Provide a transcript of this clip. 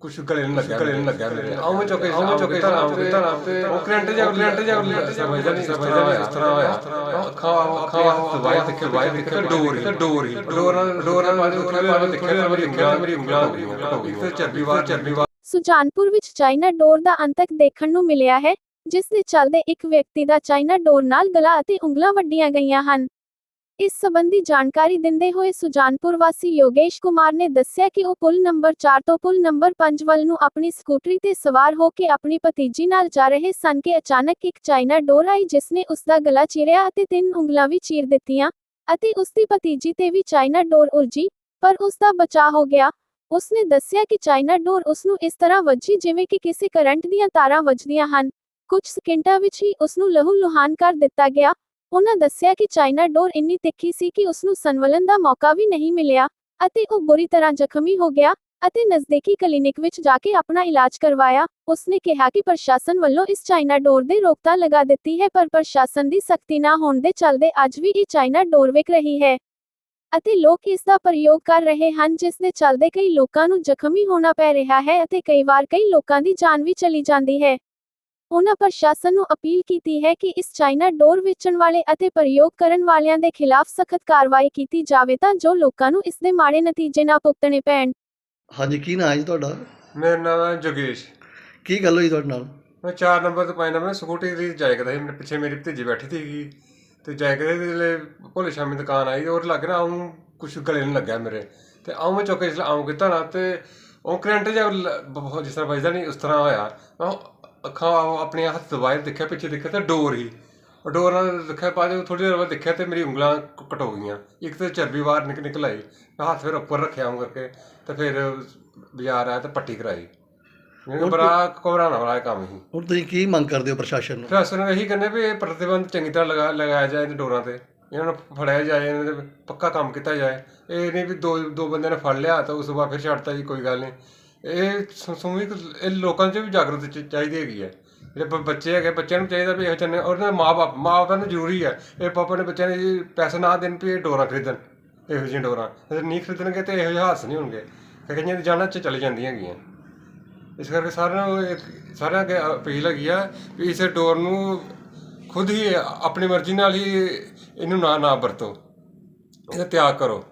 ਕੁਛ ਗਲੇ ਨੂੰ ਲੱਗਿਆ ਗਲੇ ਨੂੰ ਲੱਗਿਆ। ਮੇਰੇ ਆਉਂ ਮੈਂ ਚੁੱਕੇ ਆਉਂ ਚੁੱਕੇ ਤਾਂ ਆਉਂ ਕੀਤਾ ਨਾ ਤੇ ਉਹ ਕਰੰਟ ਜਾਂ ਕਰੰਟ ਜਾਂ ਸਮਝਦਾ ਨਹੀਂ ਸਮਝਦਾ ਨਹੀਂ ਇਸ ਤਰ੍ਹਾਂ ਹੋਇਆ। ਅੱਖਾਂ ਅੱਖਾਂ ਦਵਾਈ ਤੇ ਦਵਾਈ ਤੇ ਡੋਰ ਹੀ ਡੋਰ ਹੀ। ਡੋਰ ਨਾਲ ਡੋਰ ਨਾਲ ਬਾਅਦ ਉੱਥੇ ਬਾਅਦ ਦੇਖਿਆ ਮੇਰੀ ਉਂਗਲਾਂ ਮੇਰੀ ਉਂਗਲਾਂ ਹੋ ਗਈਆਂ ਤੇ ਚਰਬੀ ਵਾਰ ਚਰਬੀ ਵਾਰ। ਸੁਜਾਨਪੁਰ ਵਿੱਚ ਚਾਈਨਾ ਡੋਰ ਦਾ ਅੰਤਕ ਦੇਖਣ ਨੂੰ ਮਿਲਿਆ ਹੈ ਜਿਸ ਦੇ ਚੱਲਦੇ ਇੱਕ ਵਿਅਕਤੀ ਦਾ ਚਾਈਨਾ ਡੋਰ ਨਾਲ ਗਲਾ ਅਤੇ ਉਂਗਲਾਂ ਵੱਡੀਆਂ ਗਈਆਂ ਹਨ। ਇਸ ਸਬੰਧੀ ਜਾਣਕਾਰੀ ਦਿੰਦੇ ਹੋਏ ਸੁਜਾਨਪੁਰ ਵਾਸੀ ਯੋਗੇਸ਼ ਕੁਮਾਰ ਨੇ ਦੱਸਿਆ ਕਿ ਉਹ ਪੁਲ ਨੰਬਰ 4 ਤੋਂ ਪੁਲ ਨੰਬਰ 5 ਵੱਲ ਨੂੰ ਆਪਣੀ ਸਕੂਟਰੀ ਤੇ ਸਵਾਰ ਹੋ ਕੇ ਆਪਣੀ ਭਤੀਜੀ ਨਾਲ ਜਾ ਰਹੇ ਸਨ ਕਿ ਅਚਾਨਕ ਇੱਕ ਚਾਈਨਾ ਡੋਰ ਆਈ ਜਿਸ ਨੇ ਉਸ ਦਾ ਗਲਾ ਚੀਰਿਆ ਅਤੇ ਤਿੰਨ ਉਂਗਲਾਂ ਵੀ ਚੀਰ ਦਿੱਤੀਆਂ ਅਤੇ ਉਸ ਦੀ ਭਤੀਜੀ ਤੇ ਵੀ ਚਾਈਨਾ ਡੋਰ ਉਲਜੀ ਪਰ ਉਸ ਦਾ ਬਚਾਅ ਹੋ ਗਿਆ। ਉਸਨੇ ਦੱਸਿਆ ਕਿ ਚਾਈਨਾ ਡੋਰ ਉਸ ਨੂੰ ਇਸ ਤਰ੍ਹਾਂ ਵੱਜੀ ਜਿਵੇਂ ਕਿ ਕਿਸੇ ਕਰੰਟ ਦੀਆਂ ਤਾਰਾਂ ਵੱਜਦੀਆਂ ਹਨ। ਕੁਝ ਸਕਿੰਟਾਂ ਵਿੱਚ ਹੀ ਉਸ ਨੂੰ ਲਹੂ ਲੁਹਾਨ ਕਰ ਦਿੱਤਾ ਗਿਆ ਉਹਨਾਂ ਦੱਸਿਆ ਕਿ ਚਾਈਨਾ ਡੋਰ ਇੰਨੀ ਤਿੱਖੀ ਸੀ ਕਿ ਉਸ ਨੂੰ ਸੰਵਲਨ ਦਾ ਮੌਕਾ ਵੀ ਨਹੀਂ ਮਿਲਿਆ ਅਤੇ ਉਹ ਬੁਰੀ ਤਰ੍ਹਾਂ ਜ਼ਖਮੀ ਹੋ ਗਿਆ ਅਤੇ ਨਜ਼ਦੀਕੀ ਕਲੀਨਿਕ ਵਿੱਚ ਜਾ ਕੇ ਆਪਣਾ ਇਲਾਜ ਕਰਵਾਇਆ। ਉਸਨੇ ਕਿਹਾ ਕਿ ਪ੍ਰਸ਼ਾਸਨ ਵੱਲੋਂ ਇਸ ਚਾਈਨਾ ਡੋਰ ਦੇ ਰੋਕਤਾ ਲਗਾ ਦਿੱਤੀ ਹੈ, ਪਰ ਪ੍ਰਸ਼ਾਸਨ ਦੀ ਸਖਤੀ ਨਾ ਹੋਣ ਦੇ ਚੱਲਦੇ ਅੱਜ ਵੀ ਇਹ ਚਾਈਨਾ ਡੋਰ ਵਿਕ ਰਹੀ ਹੈ ਅਤੇ ਲੋਕ ਇਸ ਦਾ ਪ੍ਰਯੋਗ ਕਰ ਰਹੇ ਹਨ, ਜਿਸ ਦੇ ਚੱਲਦੇ ਕਈ ਲੋਕਾਂ ਨੂੰ ਜ਼ਖਮੀ ਹੋਣਾ ਪੈ ਰਿਹਾ ਹੈ ਅਤੇ ਕਈ ਵਾਰ ਕਈ ਲੋਕਾਂ ਦੀ ਜਾਨ ਵੀ ਚਲੀ ਜਾਂਦੀ ਹੈ। ਉਹਨਾਂ ਪ੍ਰਸ਼ਾਸਨ ਨੂੰ ਅਪੀਲ ਕੀਤੀ ਹੈ ਕਿ ਇਸ ਚਾਈਨਾ ਡੋਰ ਵੇਚਣ ਵਾਲੇ ਅਤੇ ਪ੍ਰਯੋਗ ਕਰਨ ਵਾਲਿਆਂ ਦੇ ਖਿਲਾਫ ਸਖਤ ਕਾਰਵਾਈ ਕੀਤੀ ਜਾਵੇ ਤਾਂ ਜੋ ਲੋਕਾਂ ਨੂੰ ਇਸ ਦੇ ਮਾੜੇ ਨਤੀਜੇ ਨਾ ਭੁਗਤਣੇ ਪੈਣ। ਹਾਂਜੀ ਕੀ ਨਾਂ ਹੈ ਜੀ ਤੁਹਾਡਾ? ਮੇਰਾ ਨਾਮ ਹੈ ਜੋਗੇਸ਼। ਕੀ ਗੱਲ ਹੋਈ ਤੁਹਾਡੇ ਨਾਲ? ਮੈਂ 4 ਨੰਬਰ ਤੋਂ 5 ਨੰਬਰ ਸਕੂਟੀ ਦੀ ਜਾਇਆ ਕਰਦਾ ਸੀ। ਮੇਰੇ ਪਿੱਛੇ ਮੇਰੀ ਭਤੀਜੀ ਬੈਠੀ ਸੀਗੀ ਤੇ ਜਾਇਆ ਕਰਦੇ ਜਿਹੜੇ ਭੋਲੇ ਸ਼ਾਮੀ ਦੁਕਾਨ ਆਈ ਔਰ ਲੱਗ ਨਾ ਆਉਂ ਕੁਛ ਗਲੇ ਨੂੰ ਲੱਗਿਆ ਮੇਰੇ। ਤੇ ਆਉਂ ਮੈਂ ਚੁੱਕੇ ਇਸ ਆਉਂ ਕੀਤਾ ਨਾ ਤੇ ਉਹ ਕਰੰਟ ਜਾਂ ਬਹੁਤ ਜਿਸ ਤਰ੍ਹਾਂ ਵੱਜਦਾ ਨਹੀਂ ਉਸ ਤਰ੍ਹਾਂ ਹੋਇਆ। ਮੈਂ ਅੱਖਾਂ ਆਪਣੀਆਂ ਹੱਥ ਦਬਾਏ ਦੇਖਿਆ ਪਿੱਛੇ ਦੇਖਿਆ ਤੇ ਡੋਰ ਹੀ। ਉਹ ਡੋਰ ਨਾਲ ਦੇਖਿਆ ਬਾਅਦ ਥੋੜੀ ਦੇਰ ਬਾਅਦ ਦੇਖਿਆ ਤੇ ਮੇਰੀ ਉਂਗਲਾਂ ਕਟ ਹੋ ਗਈਆਂ। ਇੱਕ ਤੇ ਚਰਬੀ ਬਾਹਰ ਨਿਕ ਨਿਕਲ ਆਈ। ਮੈਂ ਹੱਥ ਫਿਰ ਉੱਪਰ ਰੱਖਿਆ ਉਹ ਕਰਕੇ ਤੇ ਫਿਰ ਬਾਜ਼ਾਰ ਆਇਆ ਤੇ ਪੱਟੀ ਕਰਾਈ। ਮੈਨੂੰ ਬੜਾ ਘਬਰਾਉਣ ਵਾਲਾ ਕੰਮ ਸੀ। ਹੁਣ ਤੁਸੀਂ ਕੀ ਮੰਗ ਕਰਦੇ ਹੋ ਪ੍ਰਸ਼ਾਸਨ ਨੂੰ? ਪ੍ਰਸ਼ਾਸਨ ਨੂੰ ਇਹੀ ਕਹਿੰਦੇ ਵੀ ਇਹ ਪ੍ਰਤੀਬੰਧ ਚੰਗੀ ਤਰ੍ਹਾਂ ਲਗਾ ਲਗਾਇਆ ਜਾਏ ਇਹਨਾਂ ਡੋਰਾਂ ਤੇ। ਇਹਨਾਂ ਨੂੰ ਫੜਿਆ ਜਾਏ ਇਹਨਾਂ ਦੇ ਪੱਕਾ ਕੰਮ ਕੀਤਾ ਜਾਏ। ਇਹ ਨਹੀਂ ਵੀ ਦੋ ਦੋ ਬੰਦਿਆਂ ਨੇ ਫੜ ਲਿਆ ਤਾਂ ਉਸ ਤੋਂ ਬਾਅਦ ਫਿਰ ਛੱਡਤਾ ਜੀ ਕੋਈ ਗੱਲ ਨਹੀਂ। ਇਹ ਸ- ਸਮੂਹਿਕ ਇਹ ਲੋਕਾਂ 'ਚ ਵੀ ਜਾਗਰੂਕ ਚ- ਚਾਹੀਦੀ ਹੈਗੀ ਹੈ। ਜਿਹੜੇ ਬ- ਬੱਚੇ ਹੈਗੇ, ਬੱਚਿਆਂ ਨੂੰ ਚਾਹੀਦਾ ਵੀ ਇਹੋ ਚੰਨੇ ਉਹਨਾਂ ਦੇ ਮਾਪੇ ਮਾਪਿਆਂ ਨੂੰ ਜ਼ਰੂਰੀ ਹੈ। ਇਹ ਪਾਪਾ ਨੇ ਬੱਚਿਆਂ ਨੇ ਪੈਸੇ ਨਾ ਦੇਣ ਵੀ ਇਹ ਡੋਰਾਂ ਖਰੀਦਣ, ਇਹੋ ਜਿਹੀਆਂ ਡੋਰਾਂ। ਜੇ ਨਹੀਂ ਖਰੀਦਣਗੇ ਤੇ ਇਹੋ ਜਿਹੇ ਹਾਦਸੇ ਨਹੀਂ ਹੋਣਗੇ। ਕਈਆਂ ਦੀ ਜਾਨਾਂ 'ਚ ਚਲੀ ਜਾਂਦੀਆਂ ਹੈਗੀਆਂ। ਇਸ ਕਰਕੇ ਸਾਰਿਆਂ ਨੂੰ ਇਹ ਸਾਰਿਆਂ ਅੱਗੇ ਅਪੀਲ ਹੈਗੀ ਆ ਵੀ ਇਸ ਡੋਰ ਨੂੰ ਖੁਦ ਹੀ ਆਪਣੀ ਮਰਜ਼ੀ ਨਾਲ ਹੀ ਇਹਨੂੰ ਨਾ ਨਾ ਵਰਤੋ। ਇਹਦਾ ਤਿਆਗ ਕਰੋ।